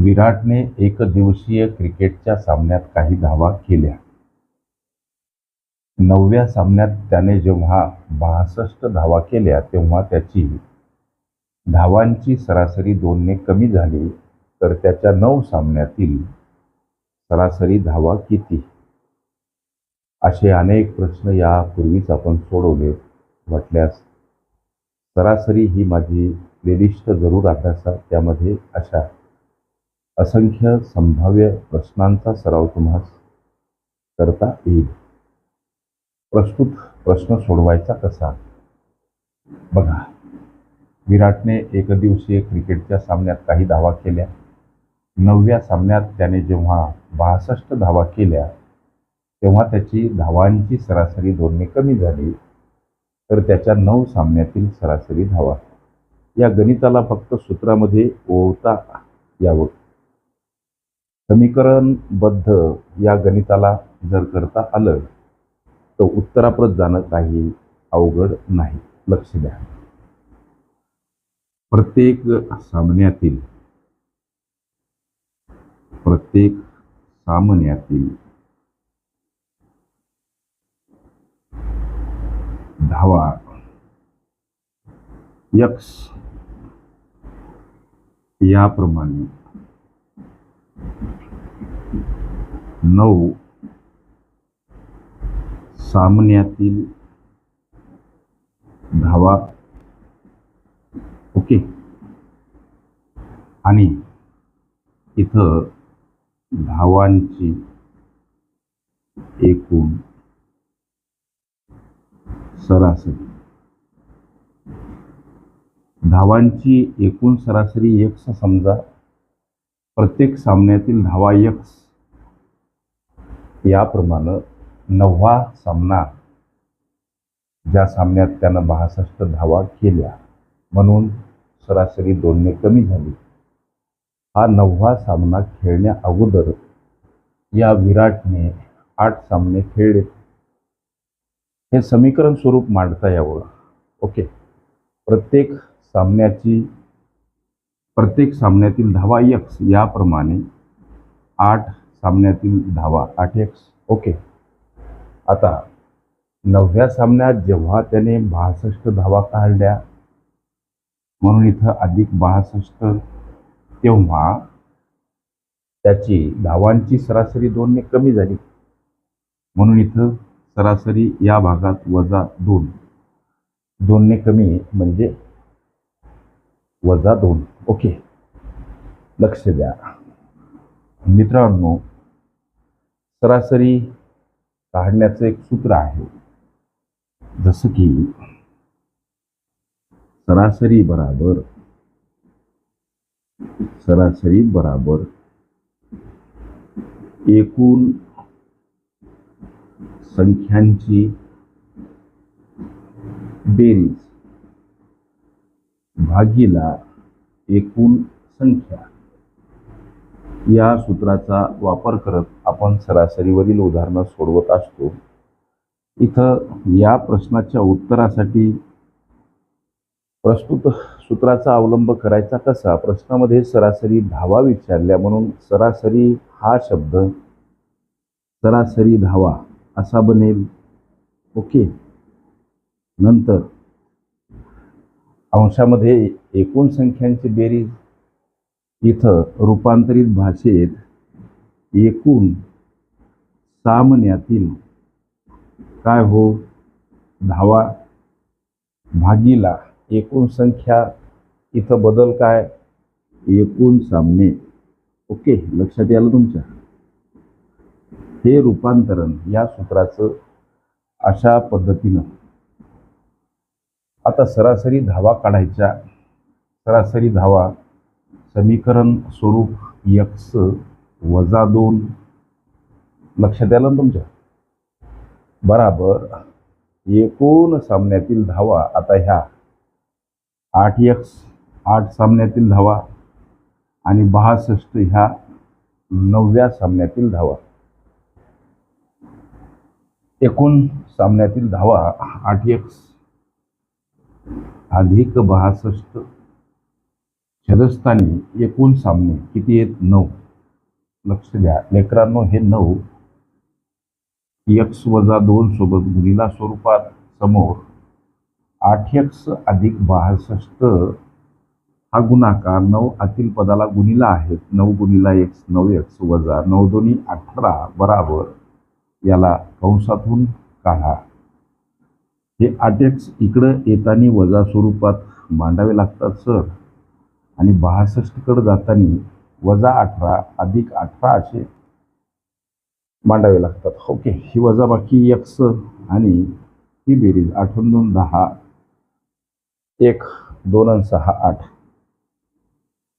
विराटने एकदिवसीय क्रिकेटच्या सामन्यात काही धावा केल्या. नवव्या सामन्यात त्याने जेव्हा बासष्ट धावा केल्या तेव्हा त्याची धावांची सरासरी दोनने कमी झाली तर त्याच्या नऊ सामन्यातील सरासरी धावा किती? असे अनेक प्रश्न यापूर्वीच आपण सोडवले म्हटल्यास सरासरी ही माझी प्लेलिस्ट जरूर अभ्यासा त्यामध्ये अशा असंख्य संभाव्य प्रश्नांचा सराव तुम्हाला करता येईल. प्रस्तुत प्रश्न सोडवायचा कसा? बघा विराटने एकदिवसीय क्रिकेटच्या सामन्यात काही धावा केल्या. नवव्या सामन्यात त्याने जेव्हा बासष्ट धावा केल्या तेव्हा त्याची धावांची सरासरी धोरणे कमी झाली. तर त्याच्या नऊ सामन्यातील सरासरी धावा. या गणिताला फक्त सूत्रामध्ये ओवता यावं. समीकरणबद्ध या गणिताला जर करता आलं तर उत्तराप्रत जाणं काही अवघड नाही. लक्ष द्या. प्रत्येक सामन्यातील प्रत्येक सामन्यातील धावा यक्स याप्रमाणे नऊ. सामन्यातील धावा. ओके. आणि इथं धावांची एकूण सरासरी. धावांची एकूण सरासरी एक समजा. प्रत्येक सामन्यातील धावा यक्स याप्रमाणे नववा सामना ज्या सामन्यात त्यानं बासष्ट धावा केल्या म्हणून सरासरी दोनने कमी झाली. हा नववा सामना खेळण्या अगोदर या विराटने आठ सामने खेळले. हे समीकरण स्वरूप मांडता यावं. ओके. प्रत्येक सामन्याची प्रत्येक सामन्यातील धावा यक्स याप्रमाणे आठ सामन्यातील धावा आठ एक्स ओके. आता नवव्या सामन्यात जेव्हा त्याने बासष्ट धावा काढल्या म्हणून इथं अधिक बासष्ट तेव्हा त्याची धावांची सरासरी दोनने कमी झाली. म्हणून इथं सरासरी या भागात वजा दोन. दोनने कमी म्हणजे वजा दोन. ओके. लक्ष द्या. मित्रांनो सरासरी काढण्याचं एक सूत्र आहे. जसं की सरासरी बराबर सरासरी बराबर एकूण संख्यांची बेरीज. भागीला एकूण संख्या. या सूत्राचा वापर करत आपण सरासरीवरील उदाहरणं सोडवत असतो. इथं या प्रश्नाच्या उत्तरासाठी प्रस्तुत सूत्राचा अवलंब करायचा कसा? प्रश्नामध्ये सरासरी धावा विचारल्या म्हणून सरासरी हा शब्द सरासरी धावा असा बनेल. ओके. नंतर अंशामध्ये एकूण संख्यांची बेरीज इथं रूपांतरित भाषेत एकूण सामन्यातील काय हो? धावा भागीला एकूण संख्या इथं बदल काय? एकूण सामने. ओके लक्षात यालं तुमच्या. हे रूपांतरण या सूत्राचं अशा पद्धतीनं आता सरासरी धावा काढायच्या सरासरी धावा समीकरण स्वरूप यक्स वजा दोन. लक्षात आलं ना तुमच्या? बराबर. एकूण सामन्यातील धावा आता ह्या. आठ यक्स आठ सामन्यातील धावा आणि बहासष्ट ह्या नवव्या सामन्यातील धावा. एकूण सामन्यातील धावा आठ एक्स अधिक बहासष्ट छदस्थानी एकूण सामने किती आहेत? नऊ. लक्ष द्या. लेकरांनो हे नऊ. यक्स वजा दोन सोबत गुणिला स्वरूपात समोर आठ यक्स अधिक बहासष्ट हा गुणाकार नऊ आतील पदाला गुणिला आहेत. नऊ गुणिला एक्स नऊ एक्स वजा नऊ दोन्ही अठरा बराबर. याला कंसातून काढा. हे अटॅक्स इकडं येताना वजा स्वरूपात मांडावे लागतात सर. आणि बहासष्टकडं जाताना वजा अठरा अधिक अठरा असे मांडावे लागतात. ओके ही वजाबाकी एक्स आणि ही बेरीज आठवून दोन दहा. एक दोन सहा आठ.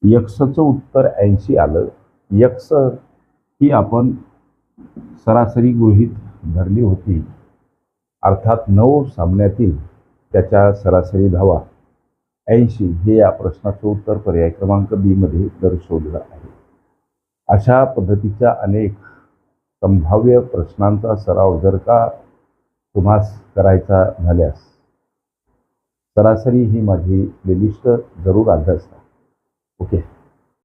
यक्सचं उत्तर ऐंशी आलं. यक्स ही आपण सरासरी गृहीत धरली होती. अर्थात नऊ सामन्यातील त्याच्या सरासरी धावा. ऐंशी हे या प्रश्नाचं उत्तर पर्याय क्रमांक बीमध्ये दर्शवलेलं आहे. अशा पद्धतीच्या अनेक संभाव्य प्रश्नांचा सराव जर का तुम्हास करायचा झाल्यास सरासरी ही माझी प्लेलिस्ट जरूर अभ्यासा ओके.